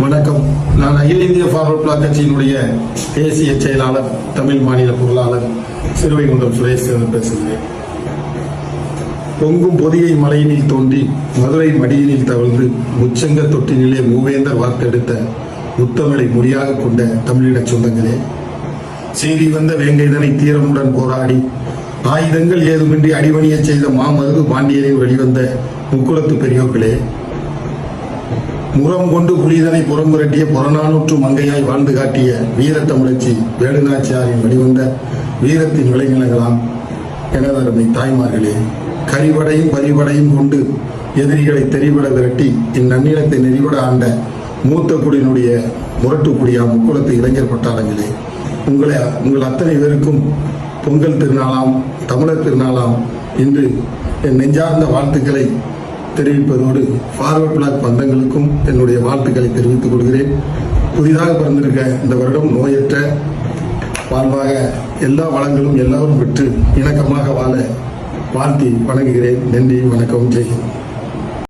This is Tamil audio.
வணக்கம். நான் அகில இந்திய ஃபார்வர்ட் பிளாக் கட்சியினுடைய தேசிய செயலாளர் தமிழ் மாநில பொருளாளர் சிறுவைகுண்டம் சுரேஷ் பேசுகிறேன். பொங்கும் பொதியை மலையினில் தோன்றி மதுரை மடியினில் தவழ்ந்து முச்சங்க தொட்டினிலே மூவேந்தர் வார்த்தெடுத்த முத்தமிழை மொழியாக கொண்ட தமிழிடச் சொந்தங்களே. செய்தி வந்த வேங்கைதனை தீரமுடன் போராடி ஆயுதங்கள் ஏதுமின்றி அடிபணியச் செய்த மாமருது பாண்டியரை வெளிவந்த முக்குளத்து பெரியோர்களே முரம் கொண்டு புலிதனை புறம்புரட்டிய புறநானூற்று மங்கையாய் வாழ்ந்து காட்டிய வீரத்தமிழச்சி வேலுநாச்சியாரின் வெளிவந்த வீரத்தின் விளைநிலங்களாம் எனதருமை தாய்மார்களே கரிவடையும் பரிவடையும் கொண்டு எதிரிகளை தெரிவிட விரட்டி இந்நன்னிலத்தை நெறிவிட ஆண்ட மூத்த குடியினுடைய முரட்டுக்குடியா முக்குளத்து இளைஞர் பட்டாளங்களே உங்களை உங்கள் அத்தனை பேருக்கும் பொங்கல் திருநாளாம் தமிழர் திருநாளாம் இன்று என் நெஞ்சார்ந்த வாழ்த்துக்களை தெரிவிப்பதோடு ஃபார்வர்ட் பிளாக் பந்தங்களுக்கும் என்னுடைய வாழ்த்துக்களை தெரிவித்துக் கொள்கிறேன். புதிதாக பிறந்திருக்க இந்த வருடம் நோயற்ற வாழ்வாக எல்லா வளங்களும் எல்லாரும் பெற்று இணக்கமாக வாழ வாழ்த்தி வணங்குகிறேன். நன்றி வணக்கம் ஜெய்